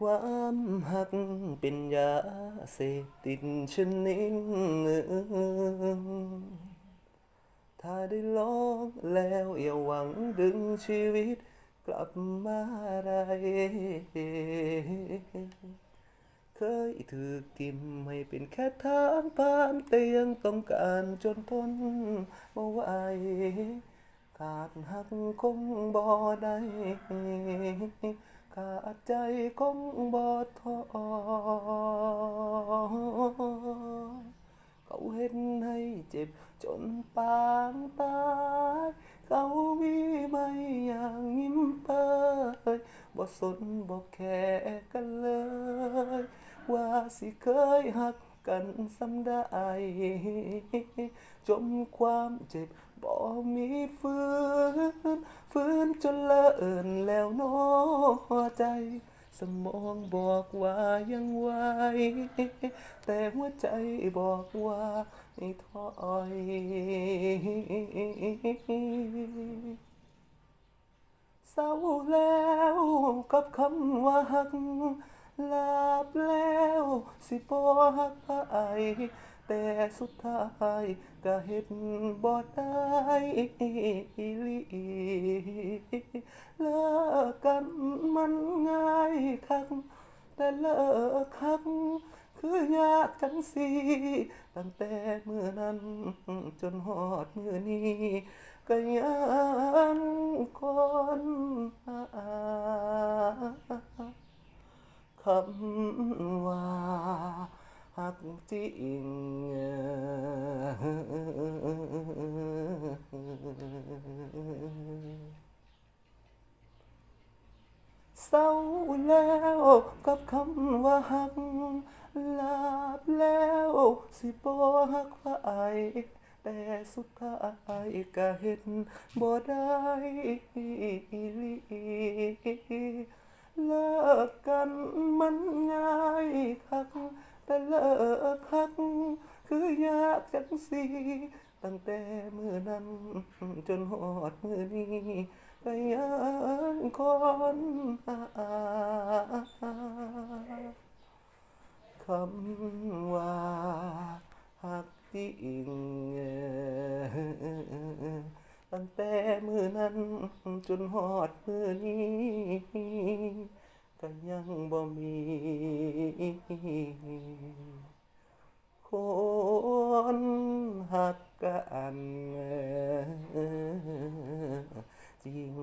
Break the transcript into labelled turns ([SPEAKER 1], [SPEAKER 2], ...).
[SPEAKER 1] ความหักเป็นยาเสพติดชนิดหนึ่งถ้าได้ลองแล้วอย่าหวังดึงชีวิตกลับมาได้เคยถูกทิมให้เป็นแค่ทางผ่านแต่ยังต้องการจนทนบ่ไหวขาดหักคงบ่ได้ ขาใจคงบ่ท้อเขาเห็นให้เจ็บจนปางตายเขามีไม่อย่างยิ้มเปยบ่สนบ่แค่กันเลย ว่าสิเคยหักกันสำได้จมความเจ็บบ่มีฟื้นฟื้นจนเลินแล้วเนอ ใจ สมองบอกว่ายังไหวแต่หัวใจบอกว่าให้ถอยเศร้าแล้วกับคำว่าหักลาบแล้วสิบ่หักไป แต่สุดท้ายก็เฮ็ดบ่ได้อีลีเลิกกันมันง่ายคักแต่เลิกคักคือยากจังสีตั้งแต่เมื่อนั้นจนหอดมือนี้ก็ยังคนคำ ว่าหักจริงเศร้าแล้วกับคำว่าหักลาบแล้วสิบ่หักไปแต่สุดท้ายก็เห็นบ่ได้อีหลีเลิกกันมันง่ายคัก แต่เลิกคัก คือยากจังสีตั้งแต่มือนั้น จนหอดมือนี้ก็ยังคนหาคำว่าหักจริงตั้งแต่มือนั้น จนหอดมือนี้ ก็ยังบ่มีคนหักกันจริง